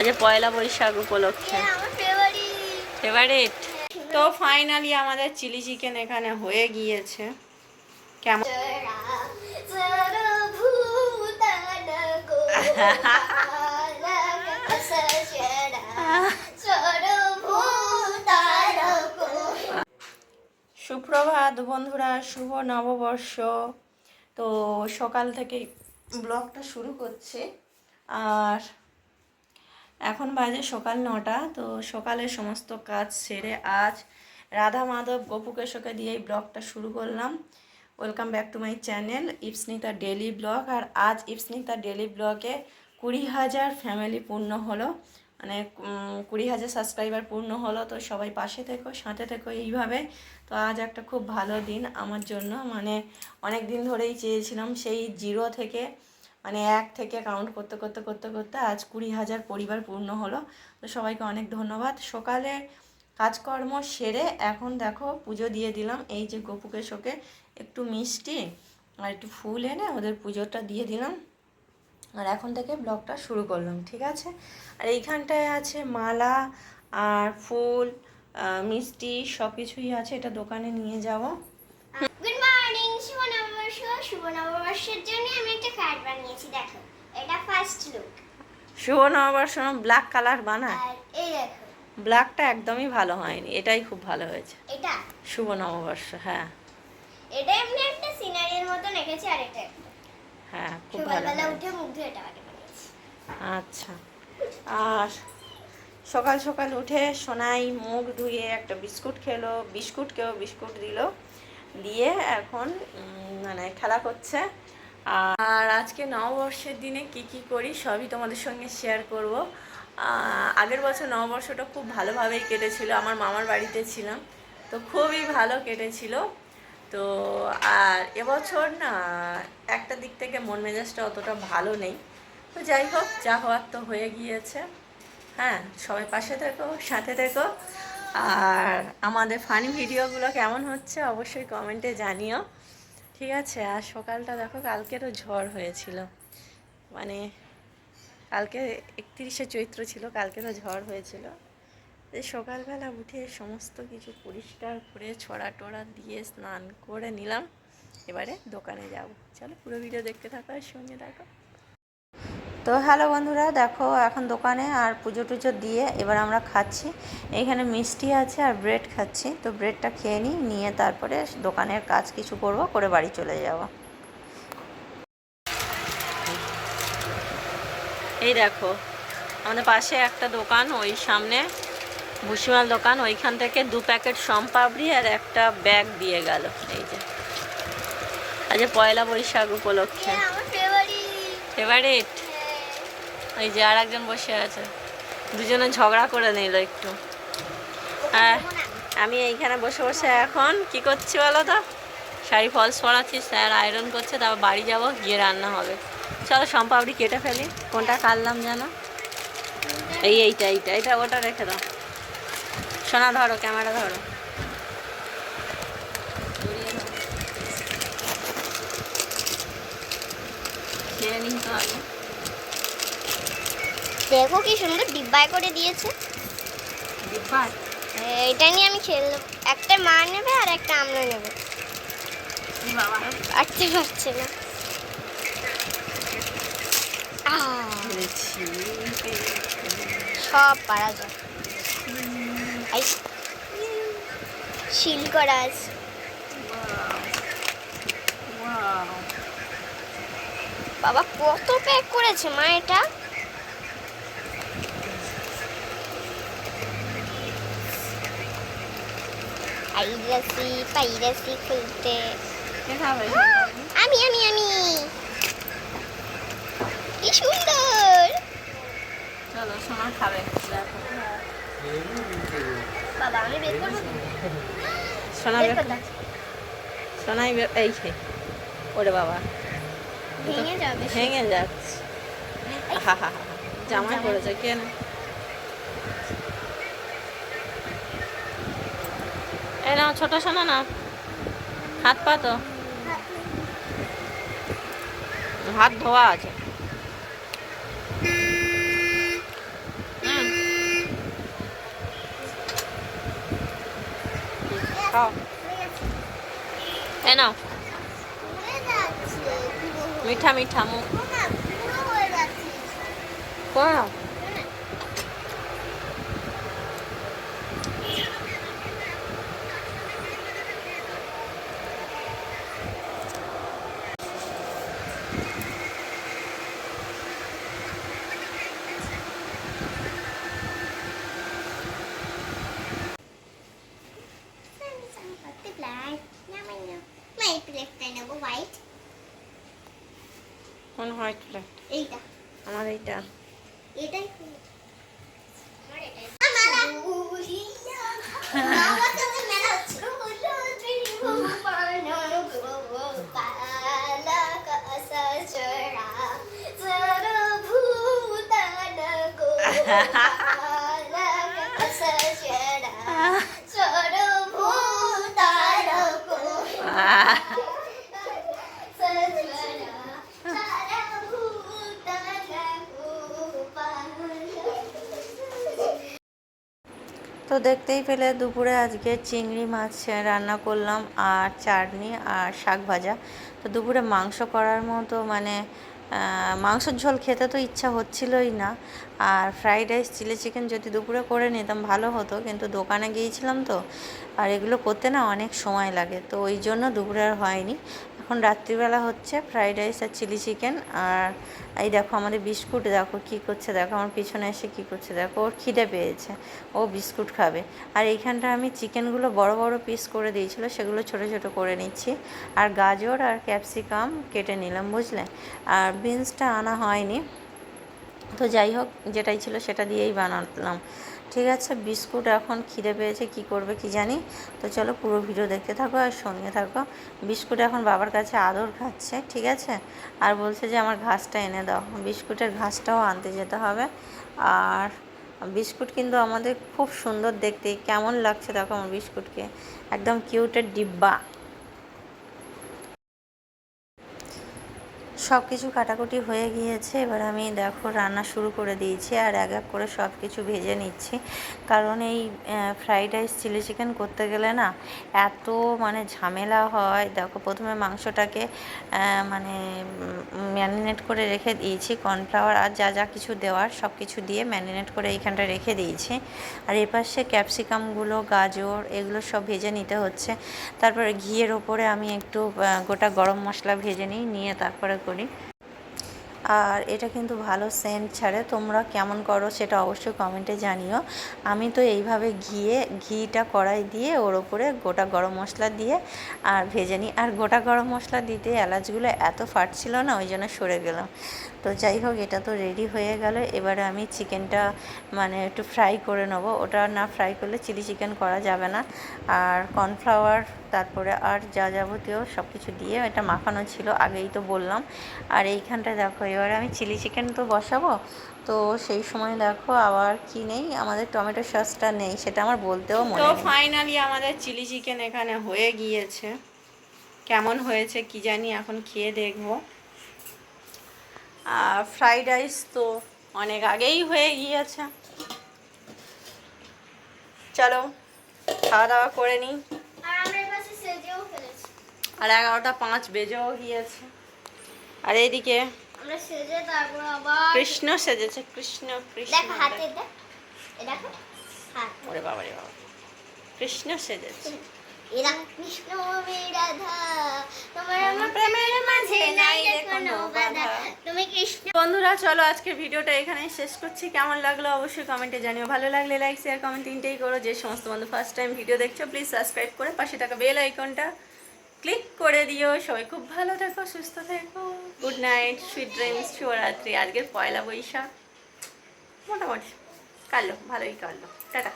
আজ পয়লা বৈশাখ উপলক্ষে। হ্যাঁ, ফেভারিট ফেভারিট তো ফাইনালি আমাদের চিলি চিকেন এখানে হয়ে গিয়েছে। কেমন? সুপ্রভাত বন্ধুরা শুভ নববর্ষ। তো সকাল থেকে ব্লগটা শুরু করছে। আর এখন বাজে সকাল নটা, তো সকালে সমস্ত কাজ সেরে আজ রাধা মাধব গোপুকেশকে দিয়ে এই ব্লগটা শুরু করলাম। Welcome back to my channel Ipsanita daily vlog আর আজ ইপসনিতা ডেলি ব্লগে কুড়ি হাজার ফ্যামিলি পূর্ণ হলো। মানে কুড়ি হাজার সাবস্ক্রাইবার পূর্ণ হলো, তো সবাই পাশে থেকো, সাথে থেকো এইভাবে। তো আজ একটা খুব ভালো দিন আমার জন্য। মানে অনেক দিন ধরেই চেয়েছিলাম সেই জিরো থেকে মানে এক থেকে কাউন্ট করতে করতে করতে করতে আজ কুড়ি হাজার পরিবার পূর্ণ হলো। তো সবাইকে অনেক ধন্যবাদ। সকালে কাজকর্ম সেরে এখন দেখো পুজো দিয়ে দিলাম। এই যে গপুকে শোকে একটু মিষ্টি আর একটু ফুল এনে ওদের পুজোটা দিয়ে দিলাম। আর এখন থেকে ব্লগটা শুরু করলাম, ঠিক আছে? আর এইখানটায় আছে মালা আর ফুল মিষ্টি সব কিছুই আছে। এটা দোকানে নিয়ে যাব গুড মর্নিং শুভ নববর্ষ শুভ নববর্ষের জন্য আমি কার্ড বানিয়েছি দেখো। এটা ফার্স্ট লুক শুভ নববর্ষ ব্ল্যাক কালার বানায়। আর এই দেখো। ব্ল্যাকটা একদমই ভালো হয়নি এটাই খুব ভালো হয়েছে। এটা? শুভ নববর্ষ হ্যাঁ। এটা এমনি একটা সিনারির মতন এঁকেছি আর এটা হ্যাঁ খুব ভালো উঠে মুখ ধুয়ে এটা আগে বানিয়েছি। আচ্ছা। আর সকাল সকাল উঠে সোনাই মুখ ধুয়ে একটা বিস্কুট খেলো বিস্কুটকেও বিস্কুট দিল। দিয়ে এখন মানে খেলা করছে। আর আজকে নববর্ষের দিনে কি কি করি সবই তোমাদের সঙ্গে শেয়ার করব। আগের বছর নববর্ষটা খুব ভালোভাবেই কেটেছিল, আমার মামার বাড়িতে ছিলাম, তো খুবই ভালো কেটেছিল। তো আর এবছর না, একটা দিক থেকে মন মেজাজটা অতটা ভালো নেই। তো যাই হোক, যা হওয়ার তো হয়ে গিয়েছে। হ্যাঁ সবাই পাশে থেকো, সাথে থেকো। আর আমাদের ফানি ভিডিওগুলো কেমন হচ্ছে অবশ্যই কমেন্টে জানিও। ঠিক আছে, আর সকালটা দেখো কালকেরও ঝড় হয়েছিল। মানে কালকে একত্রিশে চৈত্র ছিল, কালকেরও ঝড় হয়েছিল। যে সকালবেলা উঠে সমস্ত কিছু পরিষ্কার করে ছড়া টড়া দিয়ে স্নান করে নিলাম। এবারে দোকানে যাব। চলো পুরো ভিডিও দেখতে থাকো আর সঙ্গে থাকো। তো হ্যালো বন্ধুরা দেখো এখন দোকানে আর পুজো টুজো দিয়ে এবার আমরা খাচ্ছি। এখানে মিষ্টি আছে আর ব্রেড খাচ্ছি। তো ব্রেডটা খেয়ে নিই নিয়ে তারপরে দোকানের কাজ কিছু করব করে বাড়ি চলে যাব। এই দেখো আমাদের পাশে একটা দোকান ওই সামনে ভুসিমাল দোকান ওইখান থেকে দু প্যাকেট সম্পাবড়ি আর একটা ব্যাগ দিয়ে গেল। এই যে আজ পয়লা বৈশাখ উপলক্ষে। ফেভারিট ওই যে আর একজন বসে আছে। দুজনে ঝগড়া করে নিল একটু। আর আমি এইখানে বসে বসে এখন কি করছি বলো তো? শাড়ি ফলস পরাচ্ছি, স্যার আয়রন করছে, তারপর বাড়ি যাব, গিয়ে রান্না হবে। চলো সম্পাবড়ি কেটে ফেলি, কোনটা কাটলাম যেন এই এইটা এইটা এটা ওটা রেখে দাও। সোনা ধরো, ক্যামেরা ধরো। খেয়ে নিই তো আগে দেখো কি সুন্দর ডিব্বায় করে দিয়েছে। ডিব্বা? এটা নিয়ে আমি খেলব একটা মা নেবে আর একটা আমরা নেবে। বাবা। পারতে পারছে না। সব পারা যায়। শিল করা আছে। বাবা কত প্যাক করেছে মা এটা? পাইরাসি পাইরাসি খুলতে। খাবে আমি আমি আমি। কি সুন্দর। চলো সোনা খাবে। বাবা আমি বের করব সোনা বের। সোনাই বের এই খে ওরে বাবা। ভেঙে যাবে। ভেঙে যাচ্ছে। হা হা হা জামাই পড়েছে কেন এই নাও ছোট শোনা না হাত পা তো। হাত ধোয়া আছে। এ নাও। মিঠা মিঠা মুখ। কোথাও কোন হোয়াইট প্লেট এইটা। আমার এইটা। এটাই আমার এটাই আমারা আমার সাথে মেলা হচ্ছে হলো ত্রিভুবন গোপালা কাসচরা সর্বভূতান গোপালা কাসচরা সর্বভূতান গোপালা তো দেখতেই পেলে দুপুরে আজকে চিংড়ি মাছ রান্না করলাম আর চাটনি আর শাক ভাজা। তো দুপুরে মাংস করার মতো মানে মাংসের ঝোল খেতে তো ইচ্ছা হচ্ছিলই না। আর ফ্রাইড রাইস, চিলি চিকেন যদি দুপুরে করে নিতাম ভালো হতো, কিন্তু দোকানে গিয়েছিলাম তো, আর এগুলো করতে না অনেক সময় লাগে। তো ওই জন্য দুপুরে আর হয়নি। এখন রাত্রিবেলা হচ্ছে ফ্রাইড রাইস আর চিলি চিকেন আর এই দেখো আমাদের বিস্কুট, দেখো কি করছে, দেখো আমার পিছনে এসে কি করছে, দেখো ওর খিদে পেয়েছে, ও বিস্কুট খাবে। আর এইখানটা আমি চিকেনগুলো বড় বড় পিস করে দিয়েছিল, সেগুলো ছোট ছোট করে নিচ্ছি। আর গাজর আর ক্যাপসিকাম কেটে নিলাম, বুঝলে? আর বিনসটা আনা হয়নি। তো যাই হোক, যেটাই ছিল সেটা দিয়েই বানালাম। ঠিক আছে, বিস্কুট এখন খিদে পেয়েছে, কি করবে কি জানি। তো চলো পুরো ভিডিও দেখতে থাকো আর সঙ্গে থাকো। বিস্কুট এখন বাবার কাছে আদর খাচ্ছে, ঠিক আছে? আর বলছে যে আমার ঘাসটা এনে দাও। বিস্কুটের ঘাসটাও আনতে যেতে হবে। আর বিস্কুট কিন্তু আমাদের খুব সুন্দর দেখতে। কেমন লাগছে দেখো আমার বিস্কুটকে। একদম কিউটের ডিব্বা। সব কিছু কাটাকুটি হয়ে গিয়েছে। এবার আমি দেখো রান্না শুরু করে দিয়েছি আর এক এক করে সব কিছু ভেজে নিচ্ছি। কারণ এই ফ্রাইড রাইস চিলি চিকেন করতে গেলে না এত মানে ঝামেলা হয়। দেখো প্রথমে মাংসটাকে মানে ম্যারিনেট করে রেখে দিয়েছি কর্নফ্লাওয়ার আর যা যা কিছু দেওয়ার সব কিছু দিয়ে ম্যারিনেট করে এইখানটা রেখে দিয়েছি। আর এপাশে ক্যাপসিকামগুলো, গাজর এগুলো সব ভেজে নিতে হচ্ছে। তারপরে ঘিয়ের ওপরে আমি একটু গোটা গরম মশলা ভেজে নিই, নিয়ে তারপরে করি। আর এটা কিন্তু ভালো সেন্ট ছাড়ে, তোমরা কেমন করো সেটা অবশ্যই কমেন্টে জানিও। আমি তো এইভাবে ঘিয়ে, ঘিটা কড়াই দিয়ে ওর ওপরে গোটা গরম মশলা দিয়ে আর ভেজে নিই। আর গোটা গরম মশলা দিতে এলাচগুলো এত ফাটছিল না, ওই জন্য সরে গেলাম। তো যাই হোক, এটা তো রেডি হয়ে গেল। এবারে আমি চিকেনটা মানে একটু ফ্রাই করে নেব। ওটা না ফ্রাই করলে চিলি চিকেন করা যাবে না। আর কর্নফ্লাওয়ার তারপরে আর যা যাবতীয় সব কিছু দিয়ে এটা মাখানো ছিল আগেই তো বললাম। আর এইখানটা দেখো এবারে আমি চিলি চিকেন তো বসাবো। তো সেই সময় দেখো আবার কি নেই? আমাদের টমেটো সসটা নেই সেটা আমার বলতেও মনে তো ফাইনালি আমাদের চিলি চিকেন এখানে হয়ে গিয়েছে। কেমন হয়েছে কি জানি এখন খেয়ে দেখব। আর ফ্রাইড রাইস তো অনেক আগেই হয়ে গিয়েছে। চলো খাওয়া দাওয়া করে নিই আর আমরা এপাশে সেজেও ফেলেছি আর এগারোটা পাঁচ বেজেও গিয়েছে। আর এইদিকে কৃষ্ণ সেজেছে কৃষ্ণ কৃষ্ণ। ওরে বাবা রে বাবা। কৃষ্ণ সেজেছে। এরা কৃষ্ণ রাধা তোমার আমার আমার প্রেমের মাঝে নাই কোনো বাধা। তুমি কৃষ্ণ বন্ধুরা চলো আজকের ভিডিওটা এখানেই শেষ করছি। কেমন লাগল অবশ্যই কমেন্টে জানিও। ভালো লাগলে লাইক শেয়ার কমেন্ট তিনটেই করো। যে সমস্ত বন্ধু ফার্স্ট টাইম ভিডিও দেখছ প্লিজ সাবস্ক্রাইব করে পাশে থাকা বেল আইকনটা ক্লিক করে দিও। সবাই খুব ভালো থেকো, সুস্থ থেকো। Good night sweet dreams Shivratri আজকের পয়লা বৈশাখ। মোটামুটি। কাটলো ভালোই কাটলো টাটা।